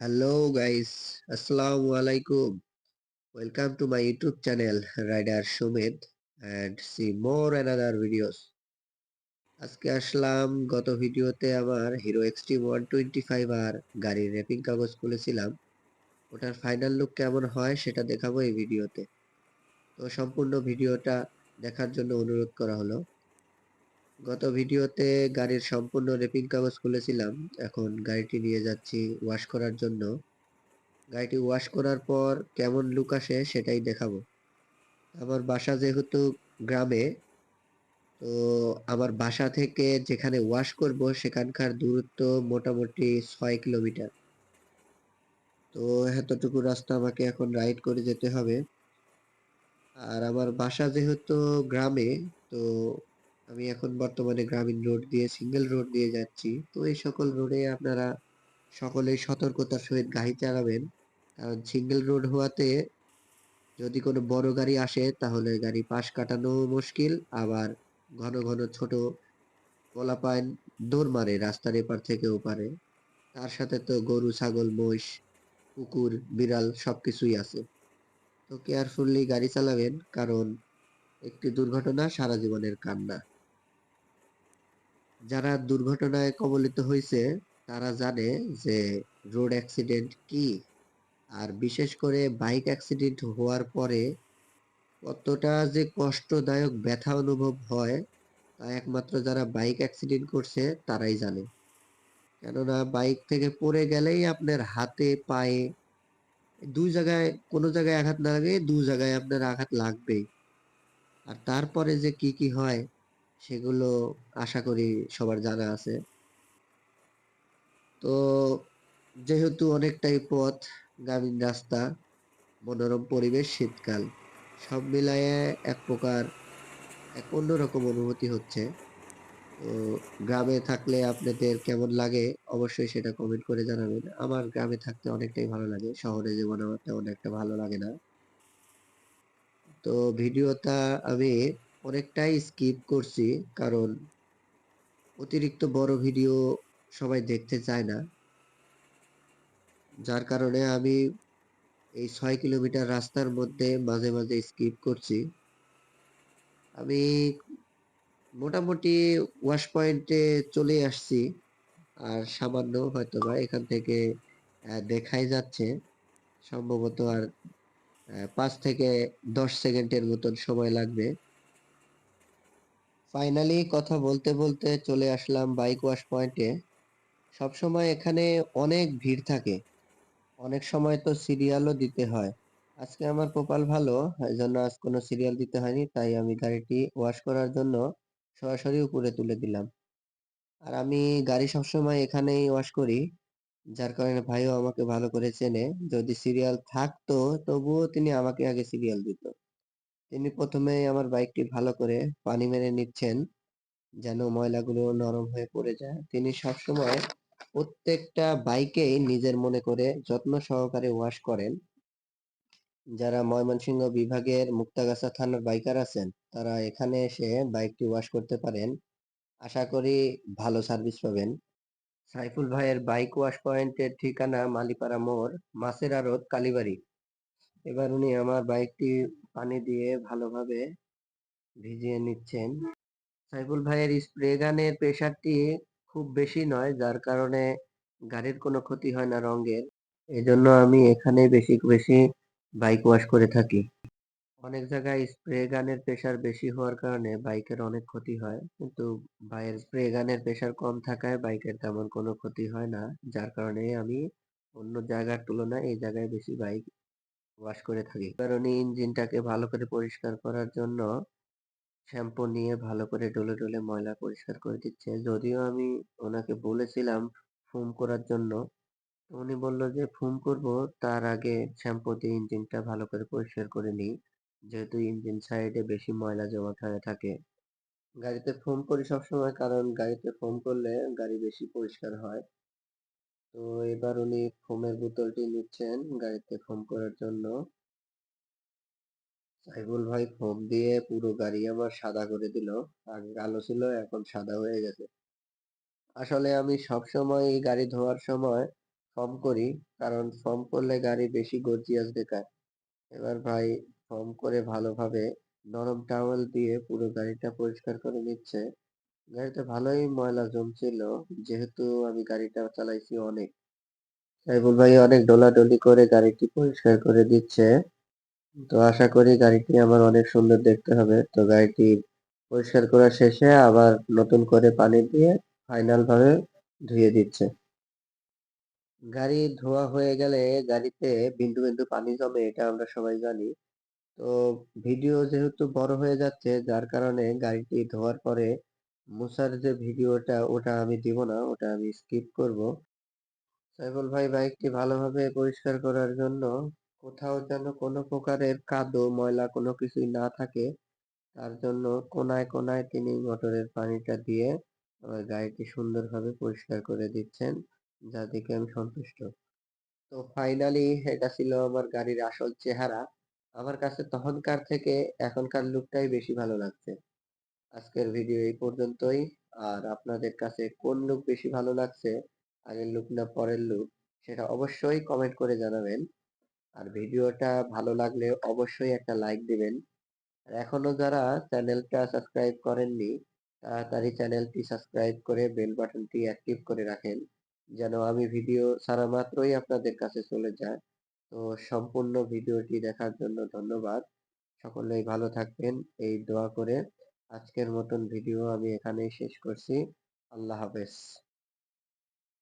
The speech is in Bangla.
Hello guys, Assalamu alaikum. Welcome to my YouTube channel Rider Sumit and see more another videos. আজকে আসলাম গত ভিডিওতে আমার Hero Xtreme one twenty five আর গাড়ির র্যাপিং কাগজ খুলেছিলাম ওটার ফাইনাল লুক কেমন হয় সেটা দেখাবো এই ভিডিওতে তো সম্পূর্ণ ভিডিওটা দেখার জন্য অনুরোধ করা হলো গত ভিডিওতে গাড়ির সম্পূর্ণ রেপিং কাগজ খুলেছিলাম। এখন গাড়িটি নিয়ে যাচ্ছি ওয়াশ করার জন্য। গাড়িটি ওয়াশ করার পর কেমন লুক আসে সেটাই দেখাবো। আমার বাসা যেহেতু গ্রামে, তো আমার বাসা থেকে যেখানে ওয়াশ করব সেখানকার দূরত্ব মোটামুটি ছয় কিলোমিটার। তো এতটুকু রাস্তা আমাকে এখন রাইড করে যেতে হবে। আর আমার বাসা যেহেতু গ্রামে, তো আমি এখন বর্তমানে গ্রামীণ রোড দিয়ে সিঙ্গেল রোড দিয়ে যাচ্ছি। তো এই সকল রোডে আপনারা সকলেই সতর্কতার সহিত গাড়ি চালাবেন। কারণ সিঙ্গেল রোড হওয়াতে যদি কোনো বড় গাড়ি আসে, তাহলে গাড়ি পাশ কাটানো মুশকিল। আবার ঘন ঘন ছোট পোলাপাইন দৌড় মারে, রাস্তার এপার থেকে ওপারে। তার সাথে তো গরু, ছাগল, মহিষ, কুকুর, বিড়াল সব কিছুই আছে। তো কেয়ারফুললি গাড়ি চালাবেন, কারণ একটি দুর্ঘটনা সারা জীবনের কান্না। যারা দুর্ঘটনায় কবলিত হয়েছে তারা জানে যে রোড অ্যাক্সিডেন্ট কি। আর বিশেষ করে বাইক অ্যাক্সিডেন্ট হওয়ার পরে কতটা যে কষ্টদায়ক ব্যথা অনুভব হয়, তা একমাত্র যারা বাইক অ্যাক্সিডেন্ট করছে, তারাই জানে। কেননা বাইক থেকে পড়ে গেলেই আপনার হাতে, পায়ে দুই জায়গায়, কোনো জায়গায় আঘাত না লাগে দু জায়গায় আপনার আঘাত লাগবেই। আর তারপরে যে কি কি হয় সেগুলো আশা করি সবার জানা আছে। তো যেহেতু অনেকটাই পথ, গ্রামীণ রাস্তা, মনোরম পরিবেশ, শীতকাল, সব মিলায়ে এক প্রকার এক অন্যরকম অনুভূতি হচ্ছে। তো গ্রামে থাকলে আপনাদের কেমন লাগে অবশ্যই সেটা কমেন্ট করে জানাবেন। আমার গ্রামে থাকতে অনেকটাই ভালো লাগে, শহরে জীবন আমার তেমন একটা ভালো লাগে না। তো ভিডিওটা আমি অনেকটাই স্কিপ করছি, কারণ অতিরিক্ত বড় ভিডিও সবাই দেখতে চায় না। যার কারণে আমি এই ছয় কিলোমিটার রাস্তার মধ্যে মাঝে মাঝে স্কিপ করছি। আমি মোটামুটি ওয়াশ পয়েন্টে চলে আসছি, আর সামান্য হয়তো বা এখান থেকে দেখাই যাচ্ছে। সম্ভবত আর পাঁচ থেকে দশ সেকেন্ডের মতন সময় লাগবে। ফাইনালি কথা বলতে বলতে চলে আসলাম বাইক ওয়াশ পয়েন্টে সবসময় এখানে অনেক ভিড় থাকে। অনেক সময় তো সিরিয়ালও দিতে হয়। আজকে আমার কপাল ভালো এই জন্য আজ কোনো সিরিয়াল দিতে হয়নি, তাই আমি গাড়িটি ওয়াশ করার জন্য সরাসরি উপরে তুলে দিলাম। আর আমি গাড়ি সবসময় এখানেই ওয়াশ করি, যার কারণে ভাইও আমাকে ভালো করে চেনে। যদি সিরিয়াল থাকতো, তবুও তিনি আমাকে আগে সিরিয়াল দিত। তিনি প্রথমে আমার বাইকটি ভালো করে পানি মেরে নিচ্ছেন, যেন ময়লাগুলো নরম হয়ে পড়ে যায়। তিনি সবসময় প্রত্যেকটা বাইকেই নিজের মনে করে যত্ন সহকারে ওয়াশ করেন। যারা ময়মনসিংহ বিভাগের মুক্তাগাছা থানার বাইকার আছেন, তারা এখানে এসে বাইকটি ওয়াশ করতে পারেন। আশা করি ভালো সার্ভিস পাবেন। সাইফুল ভাইয়ের বাইক ওয়াশ পয়েন্টের ঠিকানা মালিপাড়া মোড়, মাছের আড়ত কালীবাড়ি। এবার উনি আমার বাইকটি পানি দিয়ে ভালোভাবে ভিজিয়ে নিচ্ছেন। সাইফুল ভাইয়ের স্প্রে গানের প্রেসারটি খুব বেশি নয়, যার কারণে গাড়ির কোনো ক্ষতি হয় না রঙের। এজন্য আমি এখানে বেশি বেশি বাইক ওয়াশ করে থাকি। অনেক জায়গায় স্প্রে গানের প্রেসার বেশি হওয়ার কারণে বাইকের অনেক ক্ষতি হয়, কিন্তু ভাইয়ের স্প্রে গানের প্রেসার কম থাকায় বাইকের তেমন কোনো ক্ষতি হয় না, যার কারণে আমি অন্য জায়গার তুলনায় এই জায়গায় বেশি বাইক ওয়াশ করে থাকি। কারণ ইঞ্জিনটাকে ভালো করে পরিষ্কার করার জন্য শ্যাম্পু নিয়ে ভালো করে ডলে ডলে ময়লা পরিষ্কার করে দিচ্ছে। যদিও আমি ওনাকে বলেছিলাম ফোম করার জন্য, উনি বলল যে ফোম করব, তার আগে শ্যাম্পু দিয়ে ইঞ্জিনটা ভালো করে পরিষ্কার করে নিই। যেহেতু ইঞ্জিন সাইডে বেশি ময়লা জমা হয়ে থাকে। গাড়িতে ফোম করি সবসময়, কারণ গাড়িতে ফোম করলে গাড়ি বেশি পরিষ্কার হয়। তো এবার উনি ফোমের বোতলটি নিচ্ছেন গাড়িতে ফোম করার জন্য। সাইফুল ভাই ফোম দিয়ে পুরো গাড়ি আমার সাদা করে দিল। আগে কালো ছিল, এখন সাদা হয়ে গেছে। আসলে আমি সব সময় এই গাড়ি ধোয়ার সময় ফর্ম করি, কারণ ফর্ম করলে গাড়ি বেশি গর্জিয়াস দেখায় এবার ভাই ফর্ম করে ভালোভাবে নরম টাওয়েল দিয়ে পুরো গাড়িটা পরিষ্কার করে নিচ্ছে। গাড়িতে ভালোই ময়লা জমছিল। যেহেতু আমি গাড়িটা চালাইছি অনেক। সাইফুল ভাই অনেক ডলাডলি করে গাড়িটি পরিষ্কার করে দিচ্ছে। তো আশা করি গাড়িটি আমার অনেক সুন্দর দেখতে হবে। তো গাড়িটি পরিষ্কার করা শেষে আবার নতুন করে পানি দিয়ে ফাইনাল ভাবে ধুয়ে দিচ্ছে। গাড়ি ধোয়া হয়ে গেলে গাড়িতে বিন্দু বিন্দু পানি জমে, এটা আমরা সবাই জানি। তো ভিডিও যেহেতু বড় হয়ে যাচ্ছে, যার কারণে গাড়িটি ধোয়ার পরে মুছার যে ভিডিওটা, ওটা আমি দিব না, ওটা আমি স্কিপ করব। সাইফুল ভাই, বাইকটি ভালোভাবে পরিষ্কার করার জন্য কোথাও যেন কোনো প্রকারের কাদো, ময়লা কোনো কিছুই না থাকে, তার জন্য কোনায় কোনায় তিনি মোটরের পানিটা দিয়ে আমার গাড়িটি সুন্দরভাবে পরিষ্কার করে দিচ্ছেন, যা দেখে আমি সন্তুষ্ট। তো ফাইনালি এটা ছিল আমার গাড়ির আসল চেহারা। আমার কাছে তখনকার থেকে এখনকার লুকটাই বেশি ভালো লাগছে। আজকের ভিডিও এই পর্যন্তই। আর আপনাদের কাছে কোন লুক বেশি ভালো লাগছে, আগের লুক না পরের লুক সেটা অবশ্যই কমেন্ট করে জানাবেন। আর ভিডিওটা ভালো লাগলে অবশ্যই একটা লাইক দিবেন। আর এখনও যারা চ্যানেলটা সাবস্ক্রাইব করেননি, তাড়াতাড়ি চ্যানেলটি সাবস্ক্রাইব করে বেল বাটনটি অ্যাক্টিভ করে রাখেন, যেন আমি ভিডিও ছাড়া মাত্রই আপনাদের কাছে চলে যায়। তো সম্পূর্ণ ভিডিওটি দেখার জন্য ধন্যবাদ। সকলেই ভালো থাকবেন, এই দোয়া করে আজকের মতন ভিডিও আমি এখানেই শেষ করছি। আল্লাহ হাফেজ।